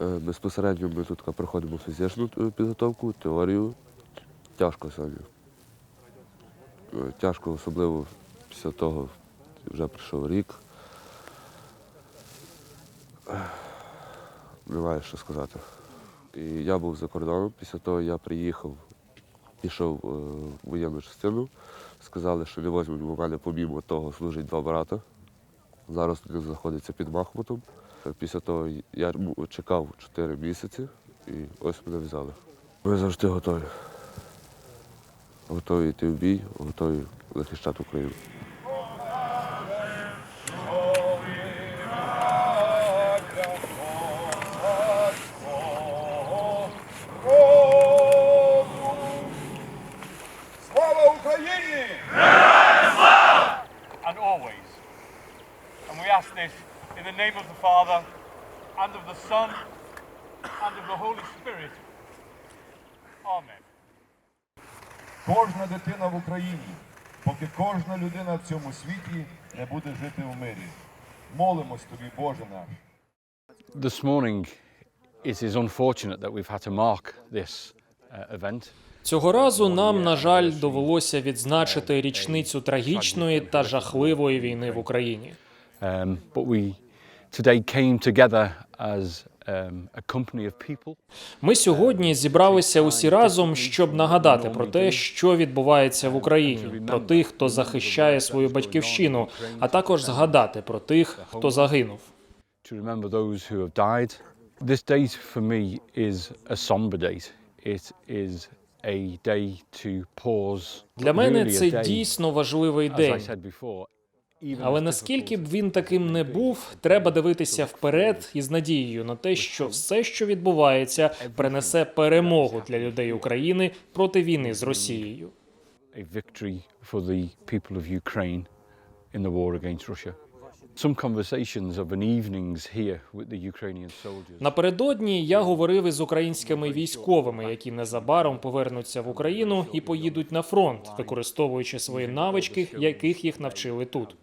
Е, Безпосередньо ми тут проходимо фізичну е, підготовку, теорію. Тяжко сьогодні. Е, Тяжко, особливо після того вже пройшов рік. Немає що сказати. І я був за кордоном, після того я приїхав, пішов в воєнну частину. Сказали, що не возьмуть, бо в мене помімо того служить два брата. Зараз знаходиться під Махмутом. Е, Після того я чекав 4 місяці і ось мене взяли. Ми завжди готові. Готові йти в бій, готові захищати Україну. Слава Україні! and always. And we ask this in the name of the Father, and of the Son, and of the Holy Spirit. Amen. Кожна дитина в Україні, поки кожна людина в цьому світі не буде жити в мирі. Молимось тобі, Боже наш. This morning, it is unfortunate that we've had to mark this uh, event. Цього разу нам, на жаль, довелося відзначити річницю трагічної та жахливої війни в Україні. Um, but we today came together as um, Ми сьогодні зібралися усі разом, щоб нагадати про те, що відбувається в Україні, про тих, хто захищає свою батьківщину, а також згадати про тих, хто загинув. This date for me is a somber date. It is a day to pause. Для мене це дійсно важливий день. Але наскільки б він таким не був, треба дивитися вперед із надією на те, що все, що відбувається, принесе перемогу для людей України проти війни з Росією. a victory for the people of Ukraine in the war against Russia. Напередодні я говорив із українськими військовими, які незабаром повернуться в Україну і поїдуть на фронт, використовуючи свої навички, яких їх навчили тут.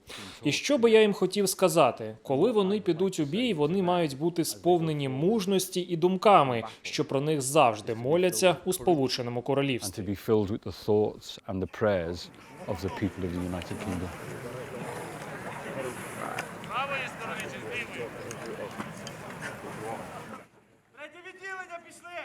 І що би я їм хотів сказати, коли вони підуть у бій, вони мають бути сповнені мужності і думками, що про них завжди моляться у Сполученому Королівстві. Правої сторони чи з лівої? Третє відділення пішли!